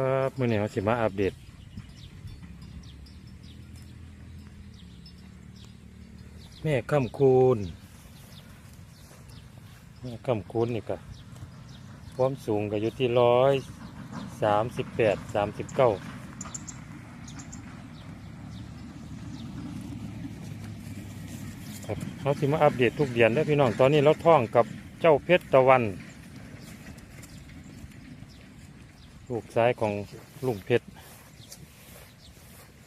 ครับมื่อนี้เราสิมาอัปเดตแม่คำคูณแม่คำคูณนี่ก็ความสูงก็อยู่ที่ร้อยสามสิบแปดสามสิบเก้าครับเราสิมาอัปเดตทุกเดือนเด้พี่น้องตอนนี้เราท่องกับเจ้าเพชรตะวัน ลูกซ้ายของลุงเพชร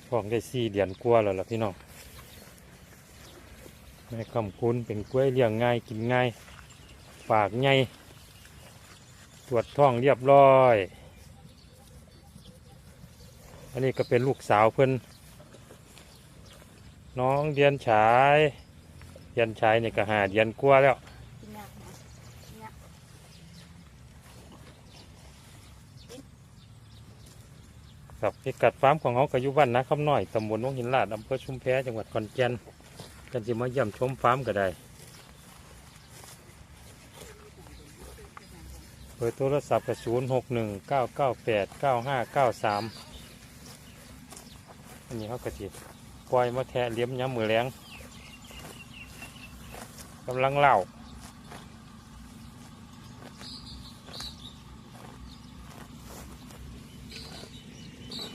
ท้องได้สี่เดือนกว่าแล้วล่ะพี่น้องแม่คำคุณเป็นกล้วยเลี้ยงง่ายกินง่ายปากใหญ่ตรวจท้องเรียบร้อย อันนี้ก็เป็นลูกสาวเพิ่อนน้องเดียนฉายเดียนฉายเนี่ยก็หาเดียนกว่าแล้ว กินยากนะเนี่ย ครับพิกัดฟาร์มของเขาก็อยู่บ้านนะคำน้อยตำบลวงหินลาดอำเภอชุมแพจังหวัดขอนแก่นกันจะมาเยี่ยมชมฟาร์มก็ได้เบอร์โทรศัพท์ก็ศูนย์หกหนึ่งเก้าเก้าแปดเก้าห้าเก้าสามอันนี้เขาก็จิปล่อยมาแทะเลี้ยมย้ำมือแรงกำลังเล่า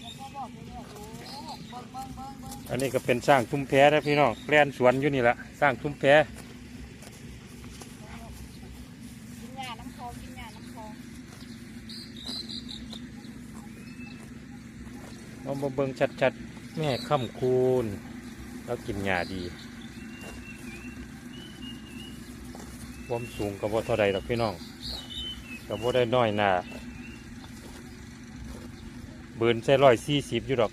แล้วก็บอกไปเนี่ยโอ้เบิ้งเบิ้งเบิ้งเบิ้ง อันนี้ก็เป็นสร้างทุ่มแพนะพี่น้องแกลนสวนอยู่นี่แหละสร้างทุ่มแพกินยาน้ำคองกินยาน้ำคองเอามาเบิ่งชัดๆ แม่ค่ำคูณแล้วกินหญ้าดีความสูงกับว่าเท่าใดหรอกพี่น้องกับว่าได้น้อยหนาเบิร์นใส่ร้อยสี่สิบอยู่ดอก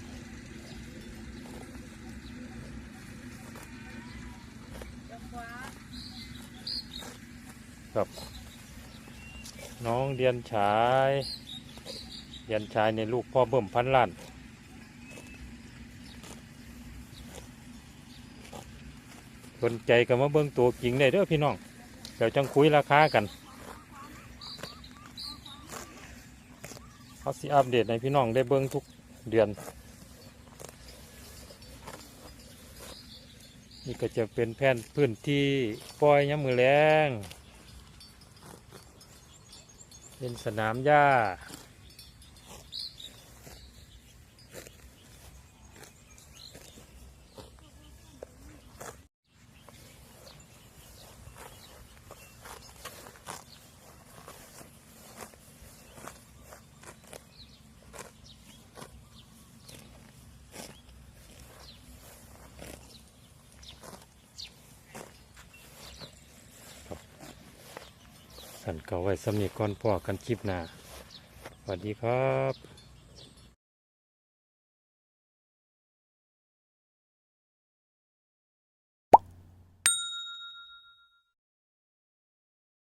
ครับ น้องเดียนชายเดียนชายในลูกพ่อเบิ่มพันล้านสนใจก็มาเบิ่งตัวจริงได้เด้อพี่น้องเดี๋ยวจังคุยราคากันเขาสิอัปเดตในพี่น้องได้เบิ่งทุกเดือน นี่ก็จะเป็นแผ่นพื้นที่ปล่อยย้ำมือแรง เป็นสนามหญ้า สันเก่าไว้สำนีก่อนพ่อกันคลิปหน้าสวัสดีครับ